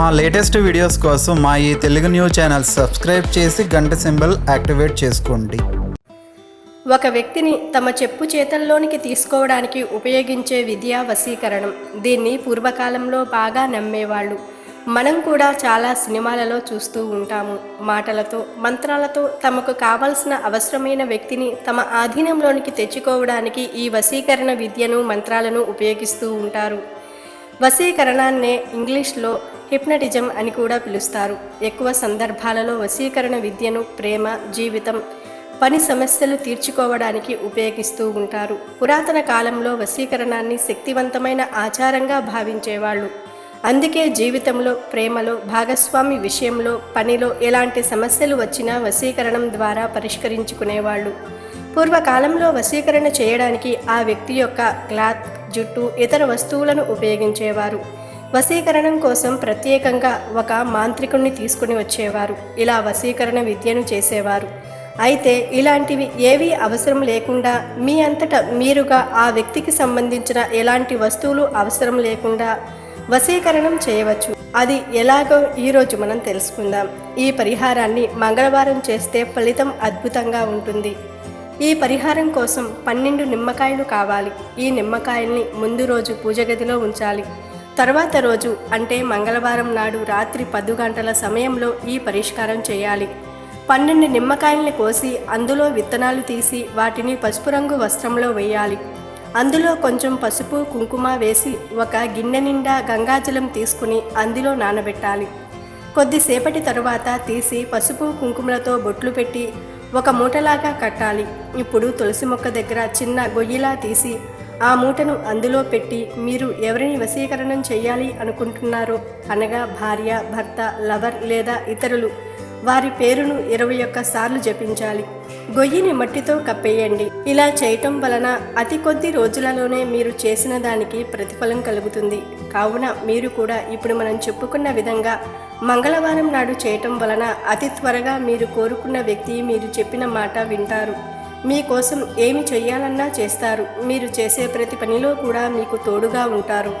మా latest videos కోసం మా ఈ తెలుగు న్యూస్ ఛానల్ సబ్స్క్రైబ్ చేసి గంట సింబల్ యాక్టివేట్ చేసుకోండి. ఒక వ్యక్తిని తమ చెప్పు చేతల్లోనికి తీసుకోవడానికి ఉపయోగించే విద్యా వశీకరణం. దీన్ని పూర్వకాలంలో బాగా నమ్మేవాళ్ళు. మనం కూడా చాలా సినిమాలలో చూస్తూ ఉంటాము. మాటలతో మంత్రాలతో తమకు కావలసిన అవసరమైన వ్యక్తిని తమ ఆధీనంలోనికి తెచ్చుకోవడానికి ఈ వశీకరణ విద్యను మంత్రాలను ఉపయోగిస్తూ ఉంటారు. వశీకరణాన్నే ఇంగ్లీష్లో హిప్నటిజం అని కూడా పిలుస్తారు. ఎక్కువ సందర్భాలలో వశీకరణ విద్యను ప్రేమ జీవితం పని సమస్యలు తీర్చుకోవడానికి ఉపయోగిస్తూ ఉంటారు. పురాతన కాలంలో వశీకరణాన్ని శక్తివంతమైన ఆచారంగా భావించేవాళ్ళు. అందుకే జీవితంలో ప్రేమలో భాగస్వామి విషయంలో పనిలో ఎలాంటి సమస్యలు వచ్చినా వశీకరణం ద్వారా పరిష్కరించుకునేవాళ్ళు. పూర్వకాలంలో వశీకరణ చేయడానికి ఆ వ్యక్తి యొక్క క్లాత్ జుట్టు ఇతర వస్తువులను ఉపయోగించేవారు. వశీకరణం కోసం ప్రత్యేకంగా ఒక మాంత్రికుణ్ణి తీసుకుని వచ్చేవారు. ఇలా వశీకరణ విద్యను చేసేవారు. అయితే ఇలాంటివి ఏవీ అవసరం లేకుండా మీ అంతటా మీరుగా ఆ వ్యక్తికి సంబంధించిన ఎలాంటి వస్తువులు అవసరం లేకుండా వశీకరణం చేయవచ్చు. అది ఎలాగో ఈరోజు మనం తెలుసుకుందాం. ఈ పరిహారాన్ని మంగళవారం చేస్తే ఫలితం అద్భుతంగా ఉంటుంది. ఈ పరిహారం కోసం పన్నెండు నిమ్మకాయలు కావాలి. ఈ నిమ్మకాయల్ని ముందు రోజు పూజగదిలో ఉంచాలి. తర్వాత రోజు అంటే మంగళవారం నాడు రాత్రి పది గంటల సమయంలో ఈ పరిష్కారం చేయాలి. పన్నెండు నిమ్మకాయల్ని కోసి అందులో విత్తనాలు తీసి వాటిని పసుపు రంగు వస్త్రంలో వేయాలి. అందులో కొంచెం పసుపు కుంకుమ వేసి ఒక గిన్నె నిండా గంగాజలం తీసుకుని అందులో నానబెట్టాలి. కొద్దిసేపటి తరువాత తీసి పసుపు కుంకుమలతో బొట్లు పెట్టి ఒక మూటలాగా కట్టాలి. ఇప్పుడు తులసి మొక్క దగ్గర చిన్న గొయ్యిలా తీసి ఆ మూటను అందులో పెట్టి మీరు ఎవరిని వశీకరణం చేయాలి అనుకుంటున్నారో అనగా భార్య భర్త లవర్ లేదా ఇతరులు. వారి పేరును ఇరవై ఒక్క సార్లు జపించాలి. గొయ్యిని మట్టితో కప్పేయండి. ఇలా చేయటం వలన అతి కొద్ది రోజులలోనే మీరు చేసిన దానికి ప్రతిఫలం కలుగుతుంది. కావున మీరు కూడా ఇప్పుడు మనం చెప్పుకున్న విధంగా మంగళవారం నాడు చేయటం వలన అతి త్వరగా మీరు కోరుకున్న వ్యక్తి మీరు చెప్పిన మాట వింటారు. మీకోసం ఏమి చెయ్యాలన్నా చేస్తారు. మీరు చేసే ప్రతి పనిలో కూడా మీకు తోడుగా ఉంటారు.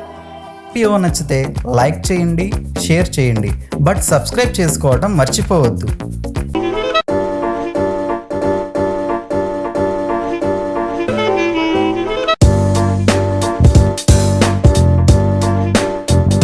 వీడియో నచ్చితే లైక్ చేయండి షేర్ చేయండి. బట్ సబ్స్క్రైబ్ చేసుకోవడం మర్చిపోవద్దు.